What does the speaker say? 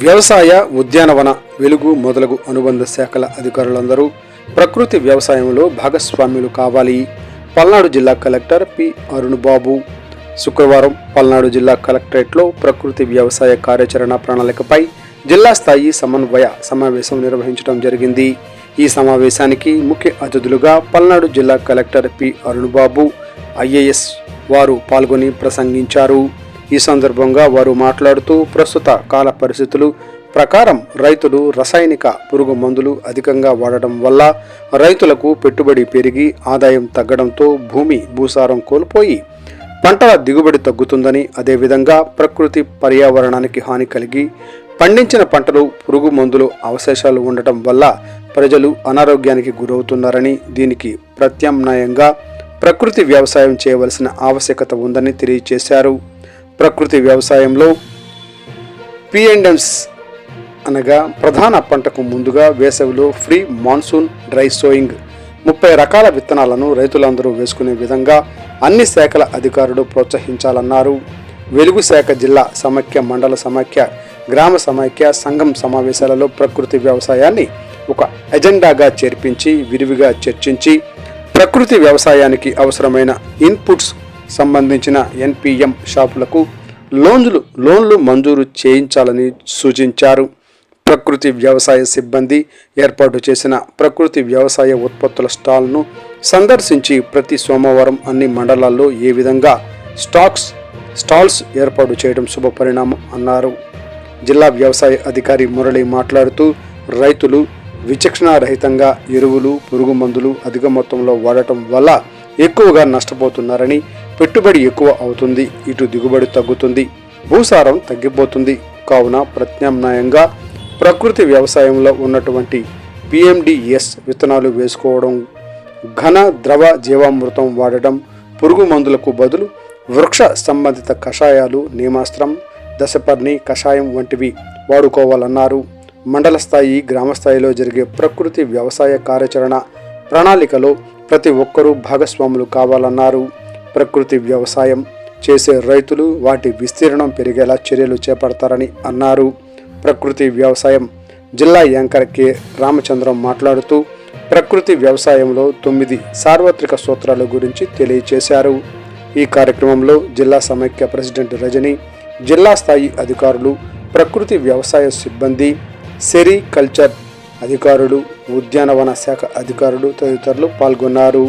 వ్యవసాయ ఉద్యానవన వెలుగు మొదలగు అనుబంధ శాఖల అధికారులందరూ ప్రకృతి వ్యవసాయంలో భాగస్వామ్యులు కావాలి. పల్నాడు జిల్లా కలెక్టర్ పి. అరుణ్ బాబు శుక్రవారం పల్నాడు జిల్లా కలెక్టరేట్లో ప్రకృతి వ్యవసాయ కార్యాచరణ ప్రణాళికపై జిల్లా స్థాయి సమన్వయ సమావేశం నిర్వహించడం జరిగింది. ఈ సమావేశానికి ముఖ్య అతిథులుగా పల్నాడు జిల్లా collector P. Arun Babu IAS వారు పాల్గొని ప్రసంగించారు. ఈ సందర్భంగా వారు మాట్లాడుతూ ప్రస్తుత కాల పరిస్థితులు ప్రకారం రైతులు రసాయనిక పురుగు మందులు అధికంగా వాడటం వల్ల రైతులకు పెట్టుబడి పెరిగి ఆదాయం తగ్గడంతో భూమి భూసారం కోల్పోయి పంటల దిగుబడి తగ్గుతుందని అదేవిధంగా ప్రకృతి పర్యావరణానికి హాని కలిగి పండించిన పంటలు పురుగు మందులు అవశేషాలు ఉండటం వల్ల ప్రజలు అనారోగ్యానికి గురవుతున్నారని దీనికి ప్రత్యామ్నాయంగా ప్రకృతి వ్యవసాయం చేయవలసిన ఆవశ్యకత ఉందని తెలియజేశారు. ప్రకృతి వ్యవసాయంలో పిఎండ్ఎంస్ అనగా ప్రధాన పంటకు ముందుగా వేసవిలో ఫ్రీ మాన్సూన్ డ్రై సోయింగ్ ముప్పై రకాల విత్తనాలను రైతులందరూ వేసుకునే విధంగా అన్ని శాఖల అధికారులు ప్రోత్సహించాలన్నారు. వెలుగు శాఖ జిల్లా సమాఖ్య మండల సమాఖ్య గ్రామ సమాఖ్య సంఘం సమావేశాలలో ప్రకృతి వ్యవసాయాన్ని ఒక ఎజెండాగా చేర్పించి విరివిగా చర్చించి ప్రకృతి వ్యవసాయానికి అవసరమైన ఇన్పుట్స్ సంబంధించిన ఎన్పిఎం షాపులకు లోన్లు లోన్లు మంజూరు చేయించాలని సూచించారు. ప్రకృతి వ్యవసాయ సిబ్బంది ఏర్పాటు చేసిన ప్రకృతి వ్యవసాయ ఉత్పత్తుల స్టాల్ను సందర్శించి ప్రతి సోమవారం అన్ని మండలాల్లో ఏ విధంగా స్టాక్స్ స్టాల్స్ ఏర్పాటు చేయడం శుభపరిణామం అన్నారు. జిల్లా వ్యవసాయ అధికారి మురళి మాట్లాడుతూ రైతులు విచక్షణారహితంగా ఎరువులు పురుగు మందులు అధిక మొత్తంలో వాడటం వల్ల ఎక్కువగా నష్టపోతున్నారని పెట్టుబడి ఎక్కువ అవుతుంది ఇటు దిగుబడి తగ్గుతుంది భూసారం తగ్గిపోతుంది. కావున ప్రత్యామ్నాయంగా ప్రకృతి వ్యవసాయంలో ఉన్నటువంటి పిఎండిఎస్ విత్తనాలు వేసుకోవడం ఘన ద్రవ జీవామృతం వాడటం పురుగు మందులకు బదులు వృక్ష సంబంధిత కషాయాలు నేమాస్త్రం దశపర్ణి కషాయం వంటివి వాడుకోవాలన్నారు. మండల స్థాయి గ్రామ స్థాయిలో జరిగే ప్రకృతి వ్యవసాయ కార్యాచరణ ప్రణాళికలో ప్రతి ఒక్కరూ భాగస్వాములు కావాలన్నారు. ప్రకృతి వ్యవసాయం చేసే రైతులు వాటి విస్తీర్ణం పెరిగేలా చర్యలు చేపడతారని అన్నారు. ప్రకృతి వ్యవసాయం జిల్లా యాంకర్ కె. రామచంద్రం మాట్లాడుతూ ప్రకృతి వ్యవసాయంలో తొమ్మిది సార్వత్రిక సూత్రాల గురించి తెలియజేశారు ఈ కార్యక్రమంలో జిల్లా సమైక్య ప్రెసిడెంట్ రజని జిల్లా స్థాయి అధికారులు ప్రకృతి వ్యవసాయ సిబ్బంది సెరికల్చర్ అధికారులు ఉద్యానవన శాఖ అధికారులు తదితరులు పాల్గొన్నారు.